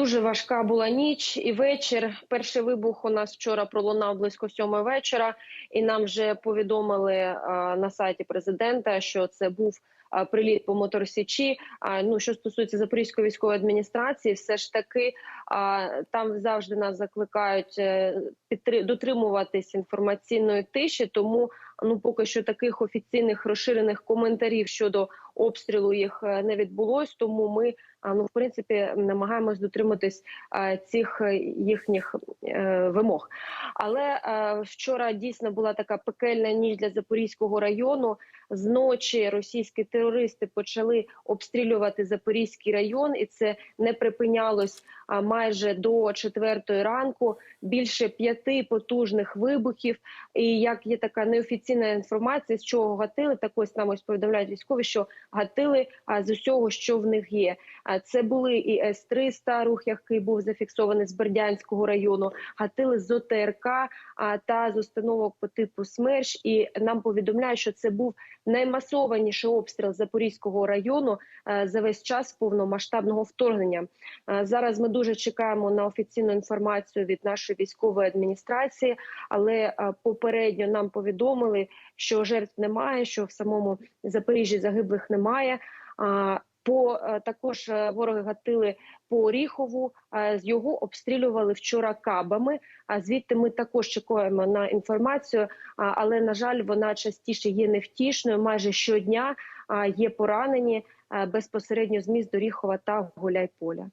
Дуже важка була ніч і вечір. Перший вибух у нас вчора пролунав близько сьомої вечора, і нам вже повідомили на сайті президента, що це був приліт по моторсічі. А ну що стосується Запорізької військової адміністрації, все ж таки там завжди нас закликають е, дотримуватись інформаційної тиші. Тому ну поки що таких офіційних розширених коментарів щодо обстрілу їх е, не відбулось. Тому ми ну в принципі намагаємось дотриматись цих е, їхніх е, вимог. Але вчора дійсно була така пекельна ніч для Запорізького району. Зночі російські терористи почали обстрілювати Запорізький район, і це не припинялось майже до четвертої ранку. Більше п'яти потужних вибухів. І як є така неофіційна інформація, з чого гатили, так ось нам ось повідомляють військові, що гатили з усього, що в них є. Це були і С-300, рух, який був зафіксований з Бердянського району, гатили з ОТРК та з установок по типу СМЕРШ. І нам повідомляють, що це був наймасованіший обстріл Запорізького району за весь час повномасштабного вторгнення. Зараз ми дуже чекаємо на офіційну інформацію від нашої військової адміністрації, але попередньо нам повідомили, що жертв немає, що в самому Запоріжжі загиблих немає. По е, також е, вороги гатили по Оріхову. З його обстрілювали вчора кабами. А звідти ми також чекаємо на інформацію. Але на жаль, вона частіше є невтішною. Майже щодня є поранені е, безпосередньо з міст Оріхова та Гуляйполя.